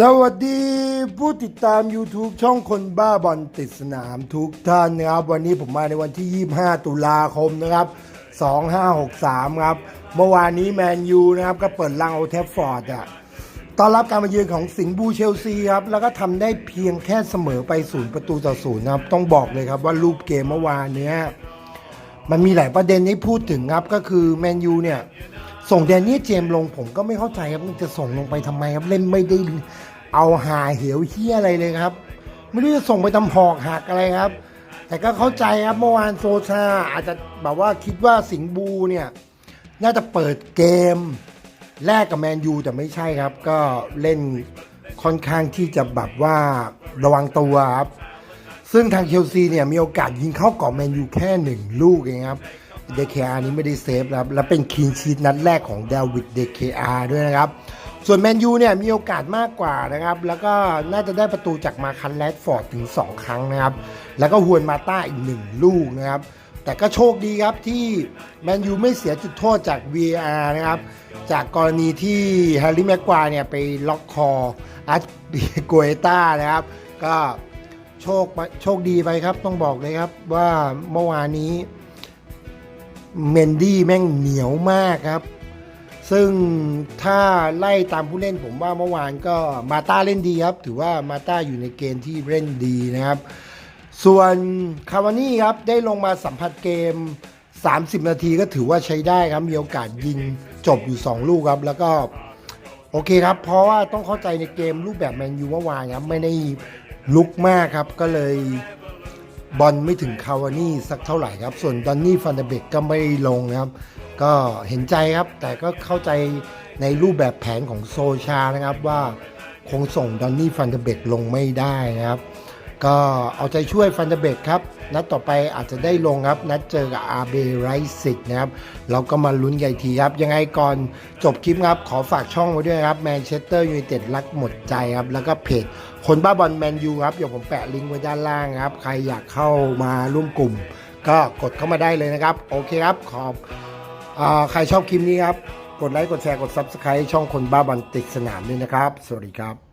สวัสดีผู้ติดตาม YouTube ช่องคนบ้าบอลติดสนามทุกท่านนะครับ วันนี้ผมมาในวันที่ 25 ตุลาคมนะครับ 2563 ครับ เมื่อวานนี้แมนยูนะครับ ก็เปิดลังโอเทฟฟอร์ดอะต้อนรับการมาเยือนของสิงห์บูเชลซีครับ แล้วก็ทำได้เพียงแค่เสมอไปศูนย์ประตูต่อศูนย์นะครับ ต้องบอกเลยครับว่ารูปเกมเมื่อวานเนี้ยมันมีหลายประเด็นให้พูดถึงครับก็คือแมนยูเนี่ย ส่งแดนนี่เจมลงผมก็ไม่เข้าใจครับมันจะส่งลงไปทำไมครับเล่นไม่ได้เอาหาเหวเฮียอะไรเลยครับ ไม่รู้จะส่งไปทำหอกหักอะไรครับ แต่ก็เข้าใจครับเมื่อวานโซชาอาจจะแบบว่าคิดว่าสิงบูเนี่ยน่าจะเปิดเกมแลกกับแมนยูแต่ไม่ใช่ครับ ก็เล่นค่อนข้างที่จะแบบว่าระวังตัวครับ ซึ่งทางเชลซีเนี่ยมีโอกาสยิงเข้ากรอบแมนยูแค่หนึ่งลูกเองครับ เดคอานี้ไม่ได้เซฟนะครับและเป็นคีนชีตนัดแรกของเดวิดเดคอาด้วยนะครับ ส่วนแมนยูเนี่ยมีโอกาสมากกว่านะครับ แล้วก็น่าจะได้ประตูจากมาคันแรดฟอร์ดถึง 2 ครั้งนะครับ แล้วก็ฮวนมาต้าอีกหนึ่งลูกนะครับ แต่ก็โชคดีครับที่แมนยูไม่เสียจุดโทษจาก VAR นะครับ จากกรณีที่แฮร์รี่แม็กควายเนี่ยไปล็อกคออาร์ตโกเอต้านะครับ ก็โชคโชคดีไปครับต้องบอกเลยครับว่าเมื่อวานนี้ เมนดี้แม่งเหนียวมากครับ ซึ่งถ้าไล่ตามผู้เล่นผมว่าเมื่อวานก็มาต้าเล่นดีครับ ถือว่ามาต้าอยู่ในเกณฑ์ที่เล่นดีนะครับ ส่วนคาวานี่ครับได้ลงมาสัมผัสเกม 30 นาทีก็ถือว่าใช้ได้ครับ มีโอกาสยิงจบอยู่ 2 ลูกครับ แล้วก็โอเคครับ เพราะว่าต้องเข้าใจในเกมรูปแบบแมนยูเมื่อวานครับไม่ได้ลุกมากครับก็เลย บอลไม่ถึงคาวานี่สักเท่าไหร่ครับ ส่วนดอนนี่ฟันเดเบกก็ไม่ลงนะครับ ก็เห็นใจครับ แต่ก็เข้าใจในรูปแบบแผนของโซชานะครับว่าคงส่งดอนนี่ฟันเดเบกลงไม่ได้นะครับ ก็เอาใจช่วยฟันเดเบกครับ นัดต่อไปอาจจะได้ลงครับ นัดเจอกับอาเบไรซิกนะครับ เราก็มาลุ้นกันอีกทีครับ ยังไงก่อนจบคลิปครับ ขอฝากช่องไว้ด้วยครับแมนเชสเตอร์ยูไนเต็ดรักหมดใจครับ แล้วก็เพจคนบ้าบอลแมนยูครับ เดี๋ยวผมแปะลิงก์ไว้ด้านล่างครับ ใครอยากเข้ามาร่วมกลุ่ม ก็กดเข้ามาได้เลยนะครับ โอเคครับ ขอบอใครชอบคลิปนี้ครับ กดไลค์ กดแชร์ กด Subscribe ช่องคนบ้าบอลติดสนามด้วยนะครับ สวัสดีครับ